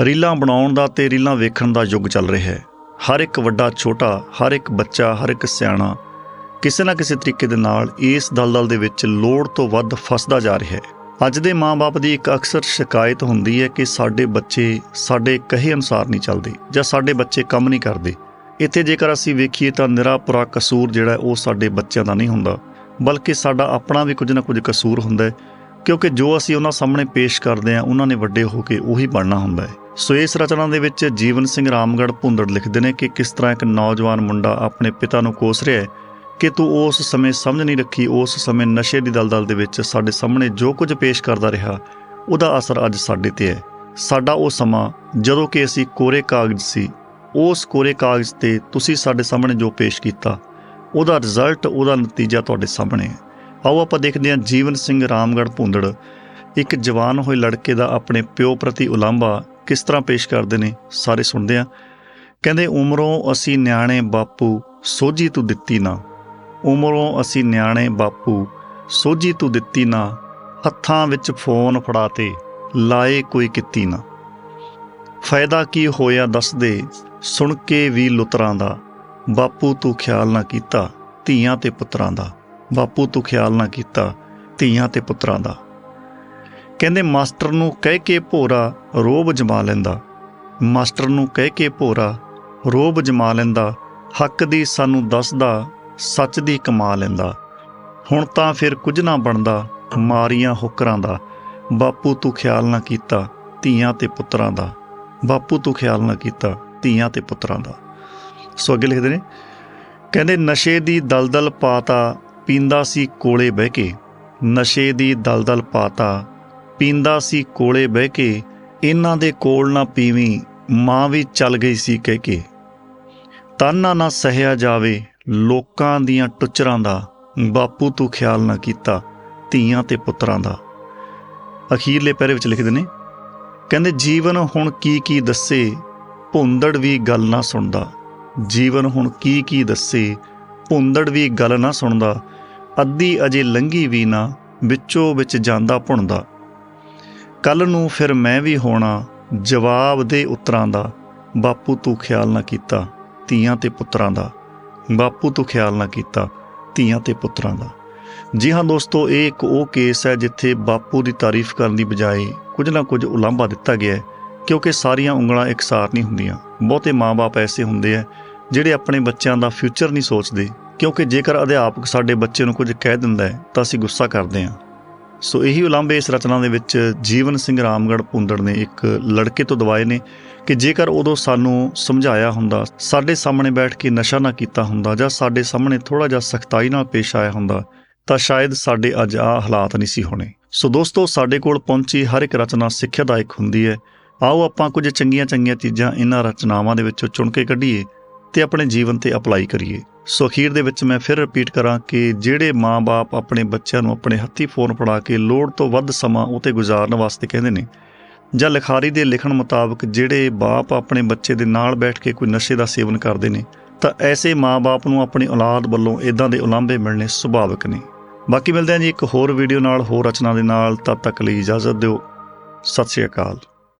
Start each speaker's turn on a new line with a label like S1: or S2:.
S1: ਰੀਲਾਂ ਬਣਾਉਣ ਦਾ ਤੇ ਰੀਲਾਂ ਵੇਖਣ ਦਾ ਯੁੱਗ ਚੱਲ ਰਿਹਾ ਹੈ। ਹਰ ਇੱਕ ਵੱਡਾ, ਛੋਟਾ, ਹਰ ਇੱਕ ਬੱਚਾ, ਹਰ ਇੱਕ ਸਿਆਣਾ ਕਿਸੇ ਨਾ ਕਿਸੇ ਤਰੀਕੇ ਦੇ ਨਾਲ ਇਸ ਦਲਦਲ ਦੇ ਵਿੱਚ ਲੋੜ ਤੋਂ ਵੱਧ ਫਸਦਾ ਜਾ ਰਿਹਾ ਹੈ। ਅੱਜ ਦੇ ਮਾਪੇ ਦੀ ਇੱਕ ਅਕਸਰ ਸ਼ਿਕਾਇਤ ਹੁੰਦੀ ਹੈ ਕਿ ਸਾਡੇ ਬੱਚੇ ਸਾਡੇ ਕਹੇ ਅਨੁਸਾਰ ਨਹੀਂ ਚੱਲਦੇ ਜਾਂ ਸਾਡੇ ਬੱਚੇ ਕੰਮ ਨਹੀਂ ਕਰਦੇ। ਇੱਥੇ ਜੇਕਰ ਅਸੀਂ ਵੇਖੀਏ ਤਾਂ ਨਿਰਾਪੁਰਾ ਕਸੂਰ ਜਿਹੜਾ ਉਹ ਸਾਡੇ ਬੱਚਿਆਂ ਦਾ ਨਹੀਂ ਹੁੰਦਾ, ਬਲਕਿ ਸਾਡਾ ਆਪਣਾ ਵੀ ਕੁਝ ਨਾ ਕੁਝ ਕਸੂਰ ਹੁੰਦਾ ਹੈ, ਕਿਉਂਕਿ ਜੋ ਅਸੀਂ ਉਹਨਾਂ ਸਾਹਮਣੇ ਪੇਸ਼ ਕਰਦੇ ਹਾਂ, ਉਹਨਾਂ ਨੇ ਵੱਡੇ ਹੋ ਕੇ ਉਹੀ ਬਣਨਾ ਹੁੰਦਾ ਹੈ। ਸੋ ਇਸ ਰਚਨਾ ਦੇ ਵਿੱਚ ਜੀਵਨ ਸਿੰਘ ਰਾਮਗੜ੍ਹ ਭੁੰਦੜ ਲਿਖਦੇ ਨੇ ਕਿ ਕਿਸ ਤਰ੍ਹਾਂ ਇੱਕ ਨੌਜਵਾਨ ਮੁੰਡਾ ਆਪਣੇ ਪਿਤਾ ਨੂੰ ਕੋਸ ਰਿਹਾ ਹੈ ਕਿ ਤੂੰ ਉਸ ਸਮੇਂ ਸਮਝ ਨਹੀਂ ਰੱਖੀ, ਉਸ ਸਮੇਂ ਨਸ਼ੇ ਦੀ ਦਲਦਲ ਦੇ ਵਿੱਚ ਸਾਡੇ ਸਾਹਮਣੇ ਜੋ ਕੁਝ ਪੇਸ਼ ਕਰਦਾ ਰਿਹਾ, ਉਹਦਾ ਅਸਰ ਅੱਜ ਸਾਡੇ ਤੇ ਹੈ। ਸਾਡਾ ਉਹ ਸਮਾਂ ਜਦੋਂ ਕਿ ਅਸੀਂ ਕੋਰੇ ਕਾਗਜ਼ ਸੀ, ਉਸ ਕੋਰੇ ਕਾਗਜ਼ ਤੇ ਤੁਸੀਂ ਸਾਡੇ ਸਾਹਮਣੇ ਜੋ ਪੇਸ਼ ਕੀਤਾ, ਉਹਦਾ ਰਿਜ਼ਲਟ ਉਹਦਾ ਨਤੀਜਾ ਤੁਹਾਡੇ ਸਾਹਮਣੇ ਹੈ। ਆਓ ਆਪਾਂ ਦੇਖਦੇ ਹਾਂ ਜੀਵਨ ਸਿੰਘ ਰਾਮਗੜ੍ਹ ਭੁੰਦੜ, ਇੱਕ ਜਵਾਨ ਹੋਏ ਲੜਕੇ ਦਾ ਆਪਣੇ ਪਿਓ ਪ੍ਰਤੀ ਉਲਾਂਭਾ ਕਿਸ ਤਰ੍ਹਾਂ ਪੇਸ਼ ਕਰਦੇ ਨੇ, ਸਾਰੇ ਸੁਣਦੇ ਆ ਕਹਿੰਦੇ, ਉਮਰੋਂ ਅਸੀਂ ਨਿਆਣੇ ਬਾਪੂ, ਸੋਝੀ ਤੂੰ ਦਿੱਤੀ ਨਾ। ਉਮਰੋਂ ਅਸੀਂ ਨਿਆਣੇ ਬਾਪੂ, ਸੋਝੀ ਤੂੰ ਦਿੱਤੀ ਨਾ। ਹੱਥਾਂ ਵਿੱਚ ਫੋਨ ਫੜਾਤੇ ਲਾਏ ਕੋਈ ਕੀਤੀ ਨਾ। ਫਾਇਦਾ ਕੀ ਹੋਇਆ ਦੱਸ ਦੇ, ਸੁਣ ਕੇ ਵੀ ਲੁਤਰਾਂ ਦਾ। ਬਾਪੂ ਤੂੰ ਖਿਆਲ ਨਾ ਕੀਤਾ ਧੀਆਂ ਤੇ ਪੁੱਤਰਾਂ ਦਾ। ਬਾਪੂ ਤੂੰ ਖਿਆਲ ਨਾ ਕੀਤਾ ਧੀਆਂ ਤੇ ਪੁੱਤਰਾਂ ਦਾ। ਕਹਿੰਦੇ, ਮਾਸਟਰ ਨੂੰ ਕਹਿ ਕੇ ਭੋਰਾ ਰੋਬ ਜਮਾ ਲੈਂਦਾ। ਮਾਸਟਰ ਨੂੰ ਕਹਿ ਕੇ ਭੋਰਾ ਰੋਬ ਜਮਾ ਲੈਂਦਾ, ਹੱਕ ਦੀ ਸਾਨੂੰ ਦੱਸਦਾ, ਸੱਚ ਦੀ ਕਮਾ ਲੈਂਦਾ। ਹੁਣ ਤਾਂ ਫਿਰ ਕੁਝ ਨਾ ਬਣਦਾ, ਮਾਰੀਆਂ ਹੁਕਰਾਂ ਦਾ। ਬਾਪੂ ਤੂੰ ਖਿਆਲ ਨਾ ਕੀਤਾ, ਧੀਆਂ ਤੇ ਪੁੱਤਰਾਂ ਦਾ। ਬਾਪੂ ਤੂੰ ਖਿਆਲ ਨਾ ਕੀਤਾ, ਧੀਆਂ ਤੇ ਪੁੱਤਰਾਂ ਦਾ। ਸੋ ਅੱਗੇ ਲਿਖਦੇ ਨੇ, ਕਹਿੰਦੇ, ਨਸ਼ੇ ਦੀ ਦਲਦਲ ਪਾਤਾ, ਪੀਂਦਾ ਸੀ ਕੋਲੇ ਬਹਿ ਕੇ। ਨਸ਼ੇ ਦੀ ਦਲਦਲ ਪਾਤਾ ਪੀਂਦਾ ਸੀ ਕੋਲੇ ਬਹਿ ਕੇ, ਇਹਨਾਂ ਦੇ ਕੋਲ ਨਾ ਪੀਵੀਂ, ਮਾਂ ਵੀ ਚੱਲ ਗਈ ਸੀ ਕਹਿ ਕੇ। ਤਾਨਾ ਨਾ ਸਹਿਆ ਜਾਵੇ ਲੋਕਾਂ ਦੀਆਂ ਟੁੱਚਰਾਂ ਦਾ, ਬਾਪੂ ਤੂੰ ਖਿਆਲ ਨਾ ਕੀਤਾ ਧੀਆਂ ਤੇ ਪੁੱਤਰਾਂ ਦਾ। ਅਖੀਰਲੇ ਪੈਰੇ ਵਿੱਚ ਲਿਖਦੇ ਨੇ, ਕਹਿੰਦੇ ਜੀਵਨ ਹੁਣ ਕੀ ਕੀ ਦੱਸੇ, ਭੁੰਦੜ ਵੀ ਗੱਲ ਨਾ ਸੁਣਦਾ। ਜੀਵਨ ਹੁਣ ਕੀ ਕੀ ਦੱਸੇ, ਭੁੰਦੜ ਵੀ ਗੱਲ ਨਾ ਸੁਣਦਾ। ਅੱਧੀ ਅਜੇ ਲੰਗੀ ਵੀ ਨਾ, ਵਿੱਚੋਂ ਵਿੱਚ ਜਾਂਦਾ ਭੁਣਦਾ ਕੱਲ ਨੂੰ ਫਿਰ ਮੈਂ ਵੀ ਹੋਣਾ ਜਵਾਬ ਦੇ ਉਤਰਾਂ ਦਾ। ਬਾਪੂ ਤੂੰ ਖਿਆਲ ਨਾ ਕੀਤਾ, ਧੀਆਂ ਤੇ ਪੁੱਤਰਾਂ ਦਾ। ਬਾਪੂ ਤੂੰ ਖਿਆਲ ਨਾ ਕੀਤਾ, ਧੀਆਂ ਤੇ ਪੁੱਤਰਾਂ ਦਾ। ਜੀ ਹਾਂ ਦੋਸਤੋ, ਇਹ ਇੱਕ ਉਹ ਕੇਸ ਹੈ ਜਿੱਥੇ ਬਾਪੂ ਦੀ ਤਾਰੀਫ ਕਰਨ ਦੀ ਬਜਾਏ ਕੁਝ ਨਾ ਕੁਝ ਉਲਾਂਭਾ ਦਿੱਤਾ ਗਿਆ ਹੈ, ਕਿਉਂਕਿ ਸਾਰੀਆਂ ਉਂਗਲਾਂ ਇਕਸਾਰ ਨਹੀਂ ਹੁੰਦੀਆਂ। ਬਹੁਤੇ ਮਾਪੇ ਐਸੇ ਹੁੰਦੇ ਆ ਜਿਹੜੇ ਆਪਣੇ ਬੱਚਿਆਂ ਦਾ ਫਿਊਚਰ ਨਹੀਂ ਸੋਚਦੇ, ਕਿਉਂਕਿ ਜੇਕਰ ਅਧਿਆਪਕ ਸਾਡੇ ਬੱਚੇ ਨੂੰ ਕੁਝ ਕਹਿ ਦਿੰਦਾ ਹੈ, ਤਾਂ ਅਸੀਂ ਗੁੱਸਾ ਕਰਦੇ ਹਾਂ। ਸੋ ਇਹੀ ਉਲਾਂਭੇ ਇਸ ਰਚਨਾ ਦੇ ਵਿੱਚ ਜੀਵਨ ਸਿੰਘ ਰਾਮਗੜ੍ਹ ਪੁੰਦੜ ਨੇ ਇੱਕ ਲੜਕੇ ਤੋਂ ਦਵਾਏ ਨੇ ਕਿ ਜੇਕਰ ਉਦੋਂ ਸਾਨੂੰ ਸਮਝਾਇਆ ਹੁੰਦਾ, ਸਾਡੇ ਸਾਹਮਣੇ ਬੈਠ ਕੇ ਨਸ਼ਾ ਨਾ ਕੀਤਾ ਹੁੰਦਾ ਜਾਂ ਸਾਡੇ ਸਾਹਮਣੇ ਥੋੜਾ ਜਿਹਾ ਸਖਤਾਈ ਨਾਲ ਪੇਸ਼ ਆਇਆ ਹੁੰਦਾ, ਤਾਂ ਸ਼ਾਇਦ ਸਾਡੇ ਅੱਜ ਆ ਹਾਲਾਤ ਨਹੀਂ ਸੀ ਹੋਣੇ। ਸੋ ਦੋਸਤੋ, ਸਾਡੇ ਕੋਲ ਪਹੁੰਚੀ ਹਰ ਇੱਕ ਰਚਨਾ ਸਿੱਖਿਆਦਾਇਕ ਹੁੰਦੀ ਹੈ। ਆਓ ਆਪਾਂ ਕੁਝ ਚੰਗੀਆਂ ਚੰਗੀਆਂ ਚੀਜ਼ਾਂ ਇਹਨਾਂ ਰਚਨਾਵਾਂ ਦੇ ਵਿੱਚੋਂ ਚੁਣ ਕੇ ਕੱਢੀਏ। ਤੇ ਆਪਣੇ ਜੀਵਨ ਤੇ ਅਪਲਾਈ ਕਰੀਏ। ਸੋ ਅਖੀਰ ਦੇ ਵਿੱਚ ਮੈਂ ਫਿਰ ਰਿਪੀਟ ਕਰਾਂ ਕਿ ਜਿਹੜੇ ਮਾਪੇ ਆਪਣੇ ਬੱਚਿਆਂ ਨੂੰ ਆਪਣੇ ਹੱਥੀ ਫੋਨ ਫੜਾ ਕੇ ਲੋੜ ਤੋਂ ਵੱਧ ਸਮਾਂ ਉਹ ਤੇ ਗੁਜ਼ਾਰਨ ਵਾਸਤੇ ਕਹਿੰਦੇ ਨੇ, ਜਾਂ ਲਿਖਾਰੀ ਦੇ ਲਿਖਣ ਮੁਤਾਬਕ ਜਿਹੜੇ ਬਾਪ ਆਪਣੇ ਬੱਚੇ ਦੇ ਨਾਲ ਬੈਠ ਕੇ ਕੋਈ ਨਸ਼ੇ ਦਾ ਸੇਵਨ ਕਰਦੇ ਨੇ, ਤਾਂ ਐਸੇ ਮਾਪੇ ਨੂੰ ਆਪਣੀ ਔਲਾਦ ਵੱਲੋਂ ਇਦਾਂ ਦੇ ਉਲਾਂਭੇ ਮਿਲਣੇ ਸੁਭਾਵਿਕ ਨੇ। ਬਾਕੀ ਮਿਲਦੇ ਹਾਂ ਜੀ ਇੱਕ ਹੋਰ ਵੀਡੀਓ ਨਾਲ, ਹੋਰ ਰਚਨਾ ਦੇ ਨਾਲ, ਤਦ ਤੱਕ ਲਈ ਇਜਾਜ਼ਤ ਦਿਓ। ਸਤਿ ਸ਼੍ਰੀ ਅਕਾਲ।